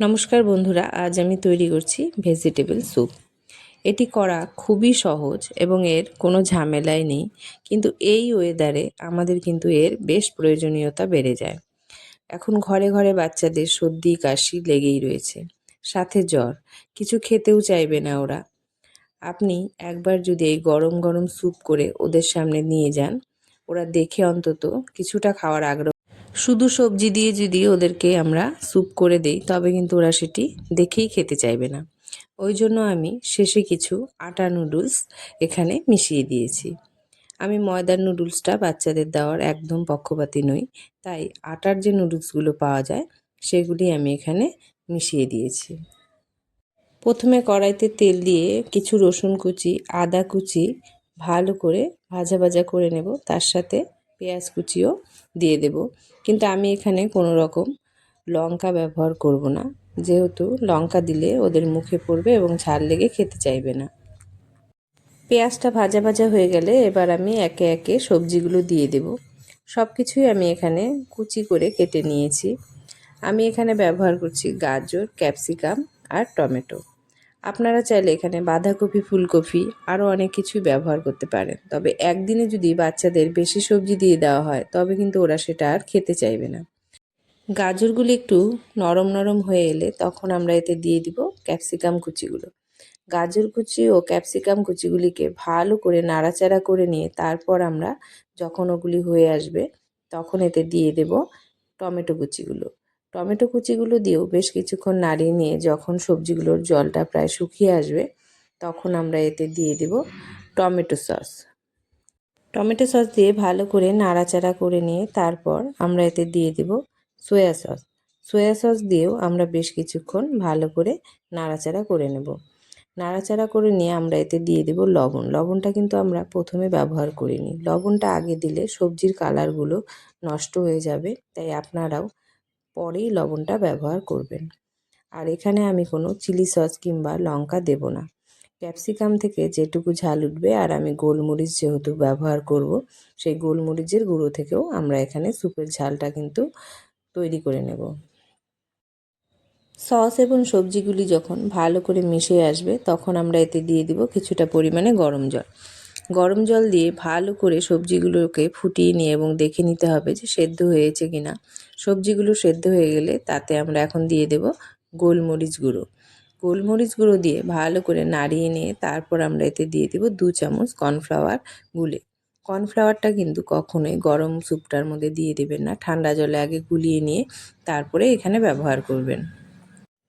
নমস্কার বন্ধুরা, আজ আমি তৈরি করছি ভেজিটেবল স্যুপ এটি করা খুবই সহজ এবং এর কোনো ঝামেলাই নেই, কিন্তু এই ওয়েদারে আমাদের কিন্তু এর বেশ প্রয়োজনীয়তা বেড়ে যায়। এখন ঘরে ঘরে বাচ্চাদের সর্দি, কাশি লেগেই রয়েছে। সাথে জ্বর, কিছু খেতেও চাইবে না ওরা। আপনি একবার যদি এই গরম গরম স্যুপ করে ওদের সামনে নিয়ে যান, ওরা দেখে অন্তত কিছুটা খাওয়ার আগ্রহ শুধু সবজি দিয়ে যদি ওদেরকে আমরা স্যুপ করে দেই, তবে কিন্তু ওরা সেটি দেখেই খেতে চাইবে না। ওই জন্য আমি শেষে কিছু আটা নুডলস এখানে মিশিয়ে দিয়েছি। আমি ময়দার নুডলসটা বাচ্চাদের দেওয়ার একদম পক্ষপাতি নই, তাই আটার যে নুডলসগুলো পাওয়া যায়, সেগুলি আমি এখানে মিশিয়ে দিয়েছি। প্রথমে কড়াইতে তেল দিয়ে কিছু রসুন কুচি, আদা কুচি ভালো করে ভাজা ভাজা করে নেব, তার সাথে পেঁয়াজ কুচিও দিয়ে দেব। কিন্তু আমি এখানে কোনো রকম লঙ্কা ব্যবহার করব না। যেহেতু লঙ্কা দিলে ওদের মুখে পড়বে এবং ঝাল লেগে খেতে চাইবে না। পেঁয়াজটা ভাজা ভাজা হয়ে গেলে এবার আমি একে একে সবজিগুলো দিয়ে দেব। সব কিছুই আমি এখানে কুচি করে কেটে নিয়েছি। আমি এখানে ব্যবহার করছি গাজর, ক্যাপসিকাম আর টমেটো। আপনারা চাইলে এখানে বাঁধাকপি, ফুলকপি আরও অনেক কিছুই ব্যবহার করতে পারেন। তবে একদিনে যদি বাচ্চাদের বেশি সবজি দিয়ে দেওয়া হয়, তবে কিন্তু ওরা সেটা আর খেতে চাইবে না। গাজরগুলি একটু নরম নরম হয়ে এলে তখন আমরা এতে দিয়ে দিব ক্যাপসিকাম কুচিগুলো। গাজর কুচি ও ক্যাপসিকাম কুচিগুলিকে ভালো করে নাড়াচাড়া করে নিয়ে তারপর আমরা যখন ওগুলি হয়ে আসবে, তখন এতে দিয়ে দেব টমেটো কুচিগুলো। টমেটো কুচিগুলো দিয়েও বেশ কিছুক্ষণ নাড়িয়ে নিয়ে যখন সবজিগুলোর জলটা প্রায় শুকিয়ে আসবে, তখন আমরা এতে দিয়ে দেব টমেটো সস। টমেটো সস দিয়ে ভালো করে নাড়াচাড়া করে নিয়ে তারপর আমরা এতে দিয়ে দেব সয়া সস। সয়া সস দিয়েও আমরা বেশ কিছুক্ষণ ভালো করে নাড়াচাড়া করে নেব। নাড়াচাড়া করে নিয়ে আমরা এতে দিয়ে দেব লবণ। লবণটা কিন্তু আমরা প্রথমে ব্যবহার করিনি। লবণটা আগে দিলে সবজির কালারগুলো নষ্ট হয়ে যাবে, তাই আপনারাও পরেই লবণটা ব্যবহার করবেন। আর এখানে আমি কোনো চিলি সস কিংবা লঙ্কা দেব না। ক্যাপসিকাম থেকে যেটুকু ঝাল উঠবে আর আমি গোলমরিচ যেহেতু ব্যবহার করব, সেই গোলমরিচের গুঁড়ো থেকেও আমরা এখানে স্যুপের ঝালটা কিন্তু তৈরি করে নেব। সস এবং সবজিগুলি যখন ভালো করে মিশে আসবে, তখন আমরা এতে দিয়ে দিব কিছুটা পরিমাণে গরম জল। গরম জল দিয়ে ভালো করে সবজিগুলোকে ফুটিয়ে নিয়ে এবং দেখে নিতে হবে যে সেদ্ধ হয়েছে কি না সবজিগুলো সেদ্ধ হয়ে গেলে তাতে আমরা এখন দিয়ে দেব গোলমরিচ গুঁড়ো। গোলমরিচ গুঁড়ো দিয়ে ভালো করে নাড়িয়ে নিয়ে তারপর আমরা এতে দিয়ে দেব দু চামচ কর্নফ্লাওয়ার গুলে। কর্নফ্লাওয়ারটা কিন্তু কখনোই গরম স্যুপটার মধ্যে দিয়ে দেবেন না, ঠান্ডা জলে আগে গুলিয়ে নিয়ে তারপরে এখানে ব্যবহার করবেন।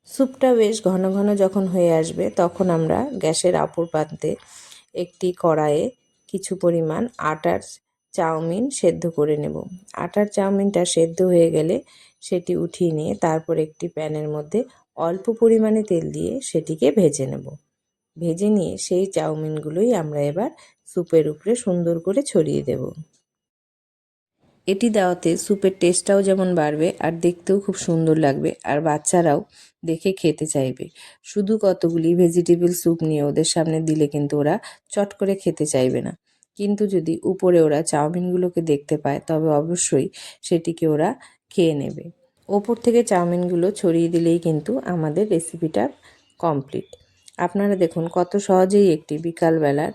স্যুপটা বেশ ঘন ঘন যখন হয়ে আসবে তখন আমরা গ্যাসের আপর প্রান্তে একটি কড়াইয়ে কিছু পরিমাণ আটার চাউমিন সেদ্ধ করে নেব। আটার চাউমিনটা সেদ্ধ হয়ে গেলে সেটি উঠিয়ে নিয়ে তারপর একটি প্যানের মধ্যে অল্প পরিমাণে তেল দিয়ে সেটিকে ভেজে নেব। ভেজে নিয়ে সেই চাউমিনগুলোই আমরা এবার স্যুপের উপরে সুন্দর করে ছড়িয়ে দেব। এটি দেওয়াতে স্যুপের টেস্টটাও যেমন বাড়বে আর দেখতেও খুব সুন্দর লাগবে আর বাচ্চারাও দেখে খেতে চাইবে। শুধু কতগুলি ভেজিটেবল স্যুপ নিয়ে ওদের সামনে দিলে কিন্তু ওরা চট করে খেতে চাইবে না। কিন্তু যদি উপরে ওরা চাউমিনগুলোকে দেখতে পায়, তবে অবশ্যই সেটিকে ওরা খেয়ে নেবে। ওপর থেকে চাউমিনগুলো ছড়িয়ে দিলেই কিন্তু আমাদের রেসিপিটা কমপ্লিট আপনারা দেখুন কত সহজেই একটি বিকালবেলার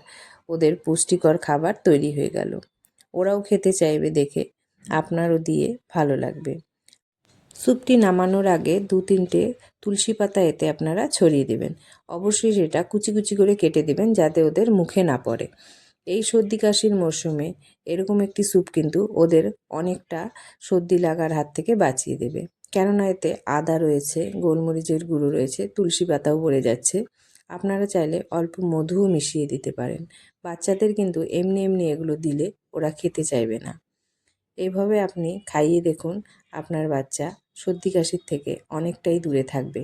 ওদের পুষ্টিকর খাবার তৈরি হয়ে গেল। ওরাও খেতে চাইবে দেখে। আপনারও দিয়ে ভালো লাগবে। স্যুপটি নামানোর আগে দু তিনটে তুলসী পাতা এতে আপনারা ছড়িয়ে দেবেন। অবশ্যই সেটা কুচি কুচি করে কেটে দেবেন যাতে ওদের মুখে না পড়ে। এই সর্দি কাশির মরশুমে এরকম একটি স্যুপ কিন্তু ওদের অনেকটা সর্দি লাগার হাত থেকে বাঁচিয়ে দেবে। কেননা এতে আদা রয়েছে, গোলমরিচের গুঁড়ো রয়েছে, তুলসী পাতাও পড়ে যাচ্ছে। আপনারা চাইলে অল্প মধুও মিশিয়ে দিতে পারেন। বাচ্চাদের কিন্তু এমনি এমনি এগুলো দিলে ওরা খেতে চাইবে না। এভাবে আপনি খাইয়ে দেখুন আপনার বাচ্চা সর্দি কাশির থেকে অনেকটাই দূরে থাকবে।